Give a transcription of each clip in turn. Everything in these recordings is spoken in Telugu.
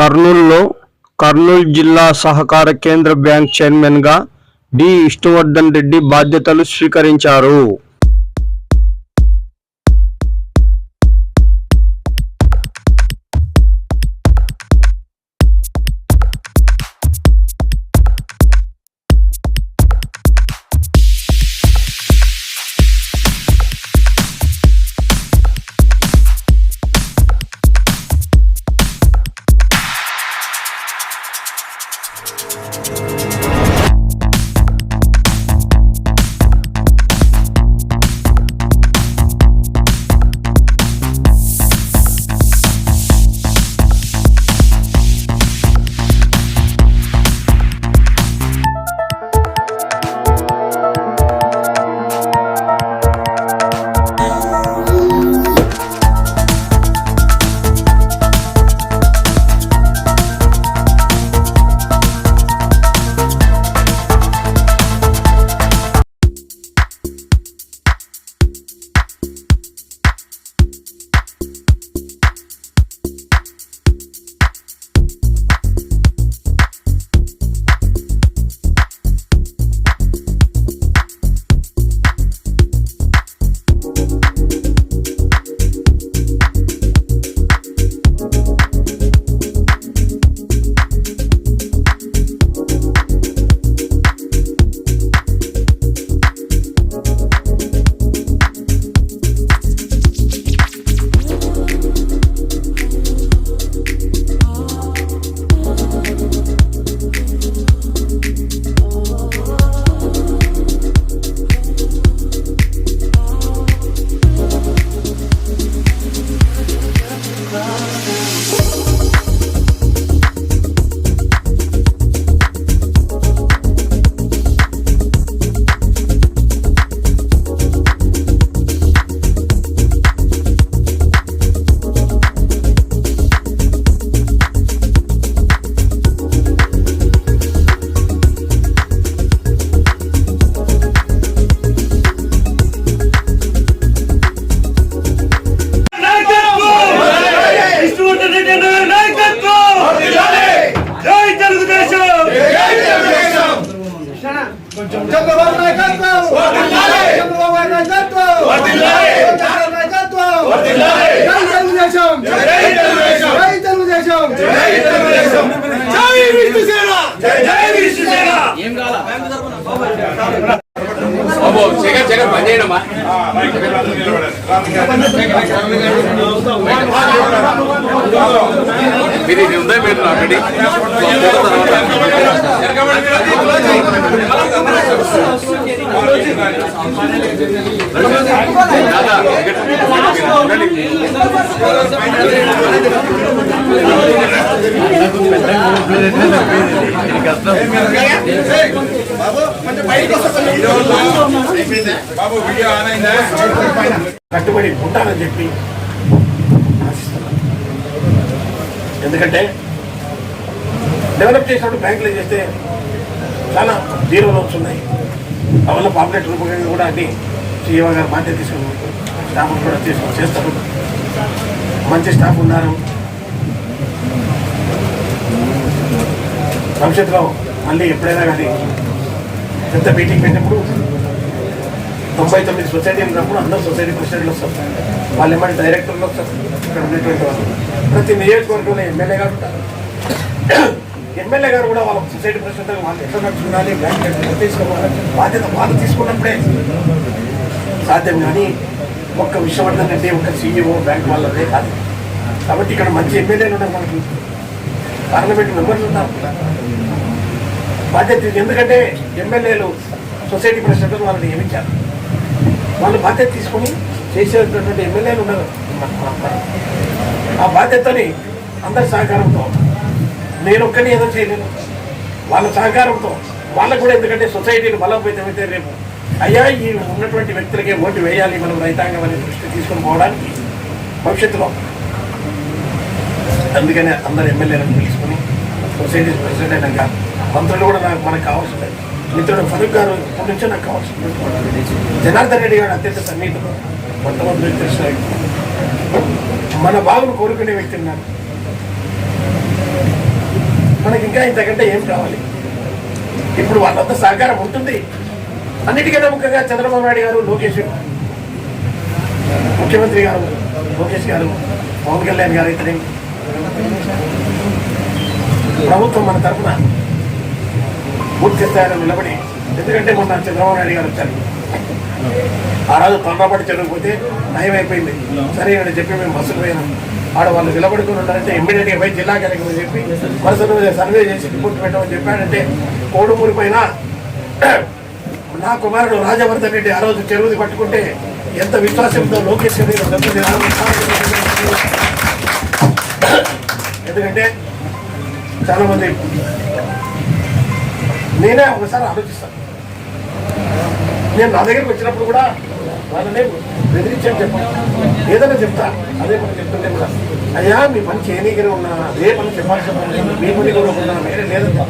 కర్నూలులో కర్నూలు జిల్లా సహకార కేంద్ర బ్యాంక్ చైర్మన్గా డి. విష్ణువర్ధన్ రెడ్డి బాధ్యతలు స్వీకరించారు. చంద్రబాబు నాయకత్వం చంద్రబాబు నాయకత్వం చంద్రబాబు నాయకత్వం జై తెలుగుదేశం జై తెలుగుదేశం జై విష్ణుసేన జై విష్ణుసేన! బాబు శేఖర్ శేఖర్ పని చేయడమ్మా మీరు ఇది ఉందా మీరు ఆల్రెడీ బాబు వీడియో కట్టుబడి ఉంటానని చెప్పి ఎందుకంటే డెవలప్ చేసినప్పుడు బ్యాంకులు చేస్తే చాలా జీరో లోన్స్ ఉన్నాయి అవన్న పాపులేట్ రూపకంగా కూడా అన్ని సీఎం గారు బాధ్యత తీసుకుని స్టాఫ్ కూడా తీసుకుని చేస్తారు. మంచి స్టాఫ్ ఉన్నారు. భవిష్యత్తులో మళ్ళీ ఎప్పుడైనా కానీ పెద్ద మీటింగ్ పెట్టినప్పుడు తొంభై తొమ్మిది సొసైటీ ఉన్నప్పుడు అందరూ సొసైటీ ప్రెసిడెంట్లు వస్తారు. వాళ్ళు ఏమంటే డైరెక్టర్లు వస్తారు. ఇక్కడ ఉన్నటువంటి వాళ్ళు. ప్రతి నియోజకవర్గంలో ఎమ్మెల్యే గారు ఉంటారు. ఎమ్మెల్యే గారు కూడా వాళ్ళ సొసైటీ ప్రెసిడెంట్ వాళ్ళు ఎట్లా నడుచుకోవాలి బ్యాంక్ ఎట్లా తీసుకోవాలి బాధ్యత వాళ్ళు తీసుకున్నప్పుడే సాధ్యం కానీ ఒక్క విశ్వవర్ధన్ అంటే ఒక్క సీఈఓ బ్యాంక్ వాళ్ళదే కాదు. కాబట్టి ఇక్కడ మంచి ఎమ్మెల్యేలు ఉన్నారు మనకి. పార్లమెంట్ మెంబర్లు ఉన్నారు. బాధ్యత ఎందుకంటే ఎమ్మెల్యేలు సొసైటీ ప్రెసిడెంట్ వాళ్ళని నియమించారు వాళ్ళు బాధ్యత తీసుకొని చేసేటటువంటి ఎమ్మెల్యేలు ఉన్నారు. మన- ఆ బాధ్యతని అందరి సహకారంతో నేను ఒక్కని ఏదో చేయలేను. వాళ్ళ సహకారంతో వాళ్ళకు కూడా ఎందుకంటే సొసైటీని బలోపేతమైతే రేపు అయ్యా ఈ ఉన్నటువంటి వ్యక్తులకే ఓటు వేయాలి మనం రైతాంగం అనే దృష్టి తీసుకొని పోవడానికి భవిష్యత్తులో. అందుకనే అందరు ఎమ్మెల్యేలను తీసుకొని సొసైటీ ప్రెసిడెంట్ అయినాక మంత్రులు కూడా నాకు మనకు కావాల్సింది. మిత్రుడు ఫరూక్ గారు ఇప్పటి నుంచే నాకు కావాల్సింది. జనార్దన్ రెడ్డి గారు అత్యంత సన్నిహితులు మొట్టమొదటి తెలిసిన మన బాగును కోరుకునే వ్యక్తి ఉన్నారు. మనకి ఇంకా ఇంతకంటే ఏం కావాలి? ఇప్పుడు వాళ్ళంతా సహకారం ఉంటుంది. అన్నిటికన్నా ముఖ్యంగా చంద్రబాబు నాయుడు గారు లోకేష్ ముఖ్యమంత్రి గారు లోకేష్ గారు పవన్ కళ్యాణ్ గారు ఇతని. ప్రభుత్వం మన తరఫున పూర్తి స్థాయిలో నిలబడి ఎందుకంటే మొన్న చంద్రబాబు నాయుడు గారు వచ్చారు. ఆ రోజు తొందరపాటు చెరగకపోతే నయమైపోయింది. సరే అని చెప్పి మేము బస్సులు పోయినాం. ఆడ వాళ్ళు నిలబడుకుని ఉన్నారంటే ఇమ్మీడియట్గా పోయి జిల్లా కలెక్టర్ చెప్పి వరుస మీద సర్వే చేసి రిపోర్ట్ పెట్టమని చెప్పాడంటే కోడుమూరి పైన నా కుమారుడు రాజవర్ధన్ రెడ్డి ఆ రోజు చెరువుది పట్టుకుంటే ఎంత విశ్వాసంతో లోకేష్ ఎందుకంటే చాలామంది నేనే ఒకసారి ఆలోచిస్తాను. నేను నా దగ్గరికి వచ్చినప్పుడు కూడా వాళ్ళనే బెదిరించాను చెప్పాను ఏదైనా చెప్తా అదే పని చెప్తుంటే కూడా అయ్యా మీ పని చేయనీకనే ఉన్నా అదే పని చెప్పాల్సిన పని లేదు. మీ పని కూడా ఉన్నా వేరే లేదని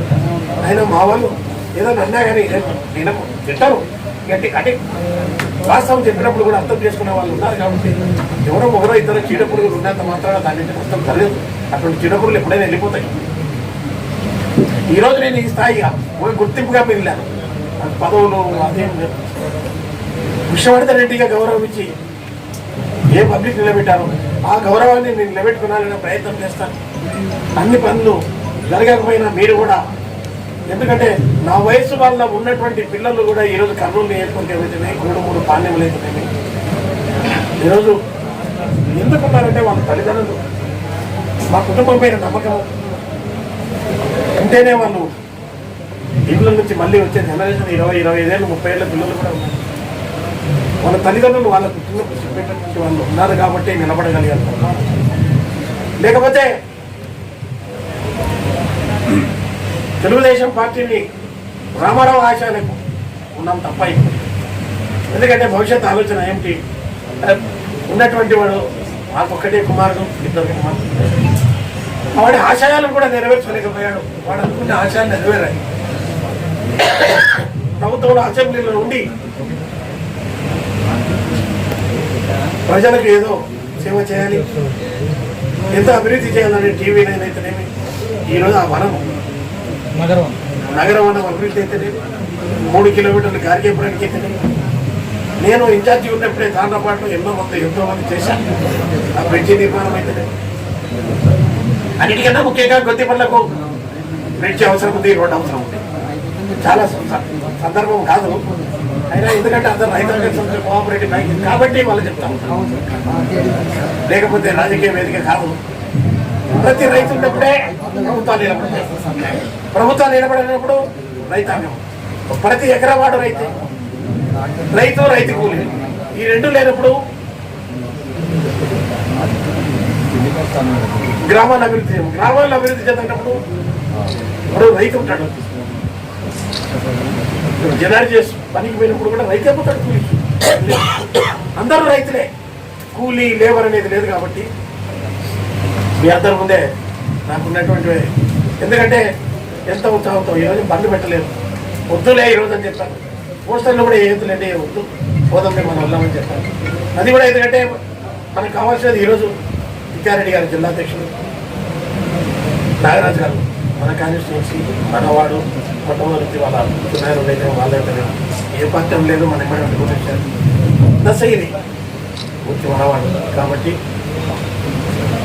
ఆయన మా వాళ్ళు ఏదైనా అన్నా కానీ నేను తింటాను గట్టి అంటే వాస్తవం చెప్పినప్పుడు కూడా అర్థం చేసుకునే వాళ్ళు ఉన్నారు కాబట్టి ఎవరో ఒకరో ఇద్దరు చీడపురుగులు ఉన్నంత మాత్రాన దాని నుంచి మొత్తం కలలేదు అటువంటి చీడపురుగులు ఎప్పుడైనా వెళ్ళిపోతాయి. ఈ నేను ఈ స్థాయిగా గుర్తింపుగా మిగిలాను. పదవులు అదేం లేదు విశ్వవర్ధన్ రెడ్డిగా గౌరవం ఇచ్చి ఏ పబ్లిక్ నిలబెట్టారో ఆ గౌరవాన్ని నేను నిలబెట్టుకున్నాననే ప్రయత్నం చేస్తాను. అన్ని పనులు జరగకపోయినా మీరు కూడా. ఎందుకంటే నా వయసు వల్ల ఉన్నటువంటి పిల్లలు కూడా ఈరోజు కర్నూలు నియోజకవర్గం అయితేనే మూడు పాణ్యములు అయితేనేమి ఈరోజు ఎందుకున్నారంటే వాళ్ళ తల్లిదండ్రులు మా కుటుంబం పైన నమ్మకం ఉంటేనే వాళ్ళు ఇళ్ళ నుంచి మళ్ళీ వచ్చే జనరేషన్ ఇరవై ఇరవై ఐదేళ్ళు ముప్పై ఏళ్ళ పిల్లలు కూడా ఉన్నారు. వాళ్ళ తల్లిదండ్రులు వాళ్ళ కుటుంబ చెప్పేటటువంటి వాళ్ళు ఉన్నారు కాబట్టి నిలబడగలిగారు. లేకపోతే తెలుగుదేశం పార్టీని రామారావు ఆశయాలకు ఉన్నాం తప్ప ఎందుకంటే భవిష్యత్ ఆలోచన ఏమిటి? ఉన్నటువంటి వాడు మాకొక్కటే కుమారుడు ఇద్దరు కుమారుడు వాడి ఆశయాలను కూడా నెరవేర్చలేకపోయాడు. వాడు అనుకున్న ఆశయాలు నెరవేరాయి ప్రభుత్వంలో అసెంబ్లీలో ఉండి ప్రజలకు ఏదో సేవ చేయాలి ఎంతో అభివృద్ధి చేయాలని టీవీ అయితేనేమి ఈరోజు ఆ వనం నగరం. వనం అభివృద్ధి అయితేనేమి మూడు కిలోమీటర్లు గారికేపురానికి అయితేనేమి. నేను ఇన్ఛార్జి ఉన్నప్పుడే దాంట్లో పాటు ఎన్నో మంది ఎంతో మంది చేశాను. ఆ బ్రిడ్జి నిర్మాణం అయితేనేమి. అన్నిటికన్నా ముఖ్యంగా కొద్ది పనులకు బ్రిడ్జి అవసరం ఉంది రోడ్డు అవసరం ఉంది. చాలా సందర్భం కాదు. అయినా ఎందుకంటే అందరు రైతాంగ కోఆపరేటివ్ బ్యాంక్ కాబట్టి వాళ్ళు చెప్తాం లేకపోతే రాజకీయ వేదిక కాదు. ప్రతి రైతు ఉన్నప్పుడే ప్రభుత్వాలు నిలబడతాయి. ప్రభుత్వాలు నిలబడినప్పుడు రైతాంగం. ప్రతి ఎకరవాడు రైతే. రైతు రైతు కూలి. ఈ రెండు లేనప్పుడు గ్రామాల అభివృద్ధి చేయము. గ్రామాల అభివృద్ధి చెందినప్పుడు ఇప్పుడు రైతు ఉంటాడు. జనాలు చేసి పనికి పోయినప్పుడు కూడా రైతే పోతాడు కూలి అందరూ రైతులే. కూలీ లేబర్ అనేది లేదు కాబట్టి. మీ అందరి ముందే నాకున్నటువంటి ఎందుకంటే ఎంత ఉత్సాహంతో ఈరోజు బండ్లు పెట్టలేదు. వద్దులే ఈరోజు అని చెప్పాను పోస్టర్లు కూడా ఏదులేండి వద్దు. పోదాంలే మనం వెళ్ళామని చెప్పాను అది కూడా ఎందుకంటే మనకు కావాల్సినది ఈరోజు విద్యారెడ్డి గారు జిల్లా అధ్యక్షుడు నాగరాజు గారు మన కాన్స్టిట్యున్సీ మనవాడు మొట్టమొదటి వాళ్ళ చిన్నారు లేదు వాళ్ళైతే ఏ పత్రం లేదు మన ఎమ్మడి గురించారు దశ వచ్చి మనవాడు. కాబట్టి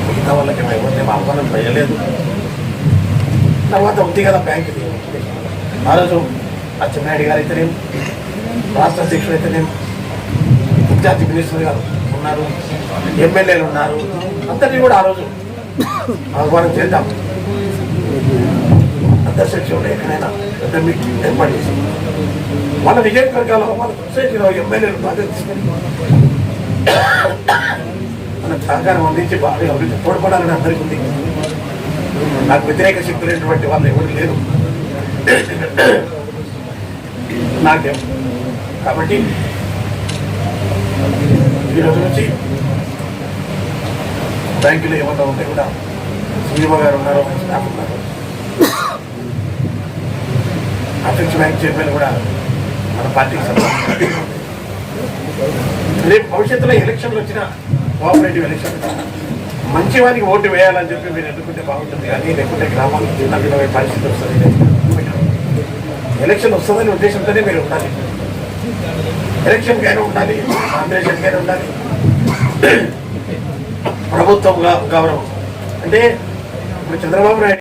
మిగతా వాళ్ళకి మేము ఎవరిని ఆహ్వానం చేయలేదు. తర్వాత ఉంది కదా బ్యాంక్ ఆ రోజు అచ్చెన్నాయుడు గారు అయితేనేం రాష్ట్ర అధ్యక్షుడు అయితేనేం విద్యార్థి మినిస్టర్ గారు ఉన్నారు ఎమ్మెల్యేలు ఉన్నారు. అందరినీ కూడా ఆ రోజు ఆహ్వానం చేద్దాం. అంతర్శిక్షణలో ఎక్కడైనా పెద్ద మీటింగ్ ఏర్పాటు చేసి వాళ్ళ నియోజకవర్గాల్లో మన సొసైటీలో ఎమ్మెల్యేలు బాధ్యత తీసుకొని మనకు సహకారం అందించి బాగా అభివృద్ధి తోడ్పడాలని అందరికీ ఉంది. నాకు వ్యతిరేక శక్తి లేనటువంటి వాళ్ళు ఎవరు లేరు. నాకేం. కాబట్టి ఈరోజు నుంచి బ్యాంకులో ఏమన్నా ఉంటే కూడా సీఎం గారు ఉన్నారు స్టాఫ్ ఉన్నారు. అపెక్స్ బ్యాంక్ చైర్మన్ కూడా మన పార్టీకి సంబంధించి. రేపు భవిష్యత్తులో ఎలక్షన్లు వచ్చిన కోఆపరేటివ్ ఎలక్షన్ మంచి వారికి ఓటు వేయాలని చెప్పి మీరు ఎన్నుకుంటే బాగుంటుంది కానీ లేకుంటే గ్రామాలకు చిన్న పరిస్థితి వస్తుంది. ఎలక్షన్ వస్తుందనే ఉద్దేశంతోనే మీరు ఉండాలి. ఎలక్షన్కైనా ఉండాలి కాంపిటీషన్కైనా ఉండాలి. ప్రభుత్వం గౌరవం. అంటే ఇప్పుడు చంద్రబాబు నాయుడు